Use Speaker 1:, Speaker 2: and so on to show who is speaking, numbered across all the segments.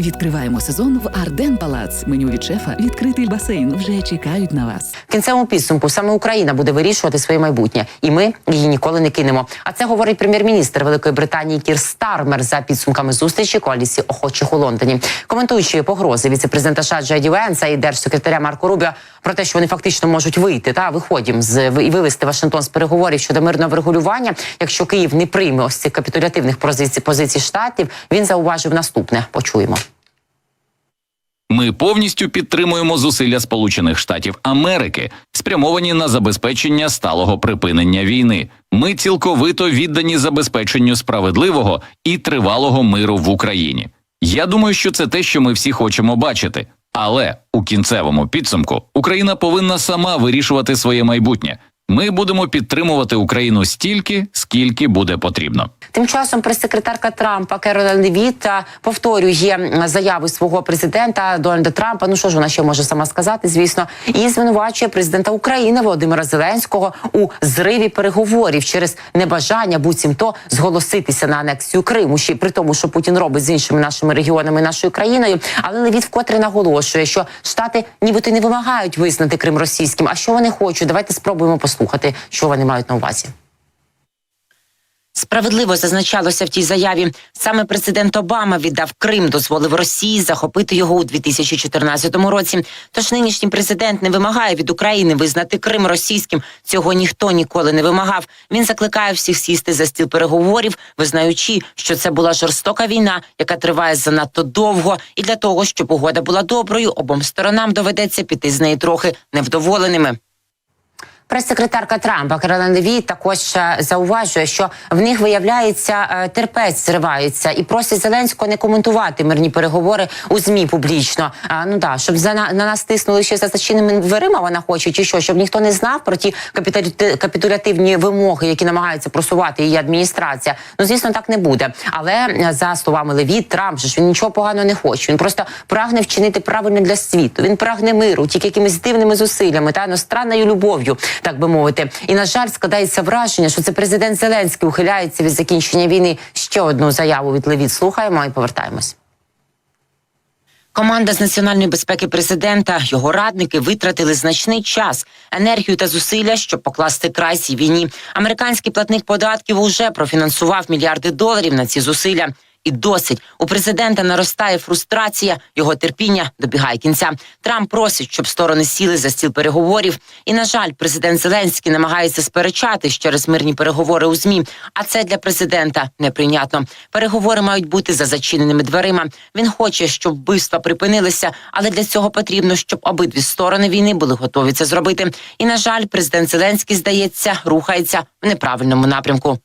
Speaker 1: Відкриваємо сезон в Арден Палац. Меню від шефа, відкритий басейн вже чекають на вас.
Speaker 2: В кінцевому підсумку саме Україна буде вирішувати своє майбутнє, і ми її ніколи не кинемо. А це говорить прем'єр-міністр Великої Британії Кір Стармер за підсумками зустрічі коаліції охочих у Лондоні, коментуючи погрози віце-президента США Джеді Венса і держсекретаря Марко Рубіо про те, що вони фактично можуть вийти та виходім з і вивести Вашингтон з переговорів щодо мирного врегулювання. Якщо Київ не прийме ось цих капітулятивних позицій позицій штатів, він зауважив наступне. Почуємо.
Speaker 3: Ми повністю підтримуємо зусилля Сполучених Штатів Америки, спрямовані на забезпечення сталого припинення війни. Ми цілковито віддані забезпеченню справедливого і тривалого миру в Україні. Я думаю, що це те, що ми всі хочемо бачити. Але у кінцевому підсумку Україна повинна сама вирішувати своє майбутнє. Ми будемо підтримувати Україну стільки, скільки буде потрібно.
Speaker 2: Тим часом прес-секретарка Трампа Керолен Левіт повторює заяви свого президента Дональда Трампа. Ну що ж вона ще може сама сказати, звісно, і звинувачує президента України Володимира Зеленського у зриві переговорів через небажання буцімто зголоситися на анексію Криму. Ще при тому, що Путін робить з іншими нашими регіонами, нашою країною. Але Левіт вкотре наголошує, що штати нібито не вимагають визнати Крим російським. А що вони хочуть? Давайте спробуємо послухати, що вони мають на увазі. Справедливо зазначалося в тій заяві. Саме президент Обама віддав Крим, дозволив Росії захопити його у 2014 році. Тож нинішній президент не вимагає від України визнати Крим російським. Цього ніхто ніколи не вимагав. Він закликає всіх сісти за стіл переговорів, визнаючи, що це була жорстока війна, яка триває занадто довго, і для того, щоб угода була доброю, обом сторонам доведеться піти з неї трохи невдоволеними. Прес-секретарка Трампа Каролен Леві також е, зауважує, що в них виявляється е, терпець зривається і просить Зеленського не коментувати мирні переговори у змі публічно. А ну да, щоб за на, на нас тиснули ще за зачиненими дверима. Вона хоче, чи що, щоб ніхто не знав про ті капітулятивні вимоги, які намагаються просувати її адміністрація. Ну звісно, так не буде. Але е, за словами Леві, Трамп ж він нічого поганого не хоче. Він просто прагне вчинити правильно для світу. Він прагне миру, тільки якимись дивними зусиллями та іностранною любов'ю так би мовити. І на жаль, складається враження, що це президент Зеленський ухиляється від закінчення війни. Ще одну заяву від Левіт слухаємо і повертаємось. Команда з національної безпеки президента, його радники витратили значний час, енергію та зусилля, щоб покласти край цій війні. Американський платник податків уже профінансував мільярди доларів на ці зусилля. І досить у президента наростає фрустрація, його терпіння добігає кінця. Трамп просить, щоб сторони сіли за стіл переговорів. І на жаль, президент Зеленський намагається сперечатись через мирні переговори у змі. А це для президента неприйнятно. Переговори мають бути за зачиненими дверима. Він хоче, щоб вбивства припинилися, але для цього потрібно, щоб обидві сторони війни були готові це зробити. І на жаль, президент Зеленський здається, рухається в неправильному напрямку.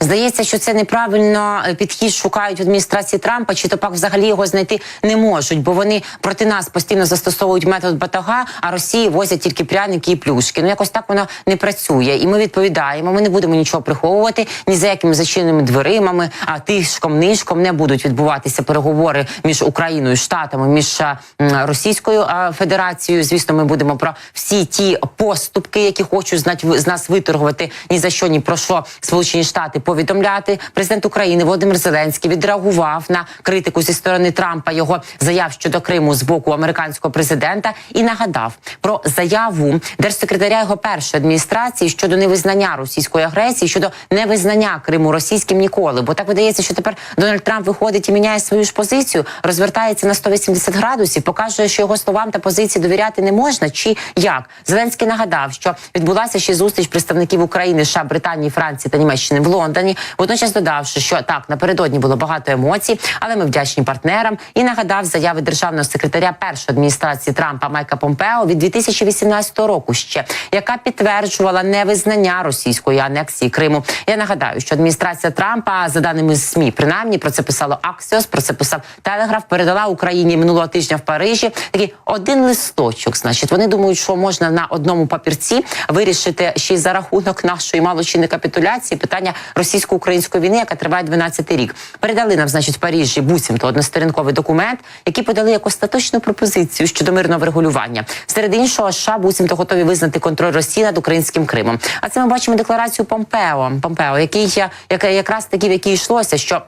Speaker 2: Здається, що це неправильно е, підхід шукають адміністрації Трампа, чи то пак взагалі його знайти не можуть, бо вони проти нас постійно застосовують метод батога, а Росії возять тільки пряники і плюшки. Ну якось так воно не працює. І ми відповідаємо. Ми не будемо нічого приховувати ні за якими зачиненими дверимами, а тишком нишком не будуть відбуватися переговори між Україною, штатами, між Російською Федерацією. Звісно, ми будемо про всі ті поступки, які хочуть знати з нас виторгувати ні за що, ні про що сполучені. Штати повідомляти президент України Володимир Зеленський відреагував на критику зі сторони Трампа його заяв щодо Криму з боку американського президента і нагадав про заяву держсекретаря його першої адміністрації щодо невизнання російської агресії, щодо невизнання Криму російським ніколи. Бо так видається, що тепер Дональд Трамп виходить і міняє свою ж позицію, розвертається на 180 градусів, показує, що його словам та позиції довіряти не можна. Чи як Зеленський нагадав, що відбулася ще зустріч представників України, США, Британії, Франції та Німеччини в Лондоні, водночас додавши, що так напередодні було багато емоцій, але ми вдячні партнерам і нагадав заяви державного секретаря першої адміністрації Трампа Майка Помпео від 2018 року, ще яка підтверджувала невизнання російської анексії Криму. Я нагадаю, що адміністрація Трампа, за даними СМІ, принаймні про це писало Аксіос, про це писав Телеграф. Передала Україні минулого тижня в Парижі такий один листочок. Значить, вони думають, що можна на одному папірці вирішити ще й за рахунок нашої мало чи не капітуляції питання російсько-української війни, яка триває 12-й рік. Передали нам, значить, в Парижі буцімто односторінковий документ, який подали як остаточну пропозицію щодо мирного врегулювання. Серед іншого, США буцімто готові визнати контроль Росії над українським Кримом. А це ми бачимо декларацію Помпео. Помпео, який яка якраз таки в якій йшлося, що.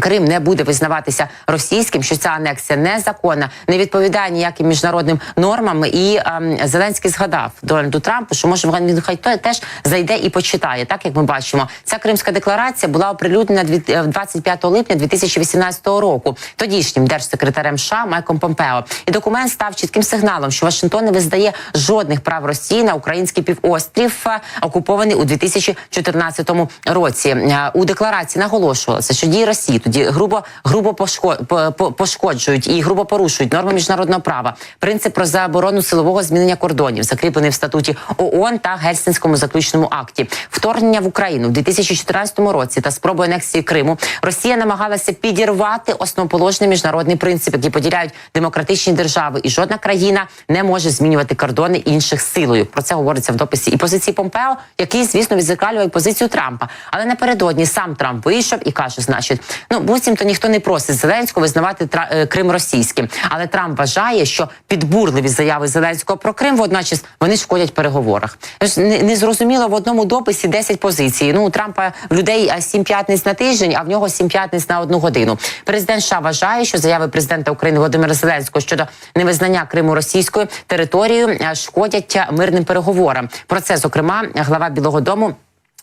Speaker 2: Крим не буде визнаватися російським, що ця анексія незаконна, не відповідає ніяким міжнародним нормам. І ем, Зеленський згадав Дональду Трампу, що може він хай той теж зайде і почитає. Так як ми бачимо, ця кримська декларація була оприлюднена дві- е, 25 липня 2018 року. Тодішнім держсекретарем США Майком Помпео. І документ став чітким сигналом, що Вашингтон не визнає жодних прав Росії на український півострів, е, окупований у 2014 році. Е, У декларації наголошувалося, що дії Росії тоді грубо грубо пошко- по- по- пошкоджують і грубо порушують норми міжнародного права, принцип про заборону силового змінення кордонів, закріплений в статуті ООН та Гельсінському заключному акті. Вторгнення в Україну в 2014 році та спроби анексії Криму Росія намагалася підірвати основоположний міжнародний принцип, який поділяють демократичні держави, і жодна країна не може змінювати кордони інших силою. Про це говориться в дописі і позиції Помпео, який, звісно, відзеркалює позицію Трампа. Але напередодні сам Трамп вийшов і каже: значить, ну буцімто ніхто не просить Зеленського визнавати Тра- е, Крим російським. Але Трамп вважає, що підбурливі заяви Зеленського про Крим водночас вони шкодять переговорах. Не, зрозуміло в одному дописі 10 позицій. Ну у Трампа в людей 7 п'ятниць на тиждень, а в нього 7 п'ятниць на одну годину. Президент США вважає, що заяви президента України Володимира Зеленського щодо невизнання Криму російською територією шкодять мирним переговорам. Про це зокрема глава Білого Дому.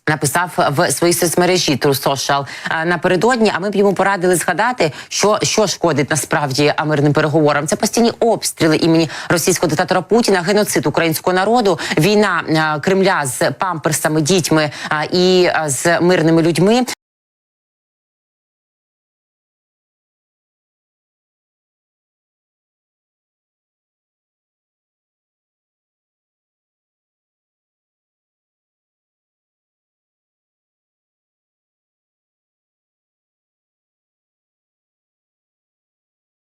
Speaker 2: Написав в своїй соцмережі Social е, напередодні. А ми б йому порадили згадати, що, що шкодить насправді мирним переговорам. Це постійні обстріли імені російського диктатора Путіна, геноцид українського народу, війна е, Кремля з памперсами, дітьми е, і е, з мирними людьми.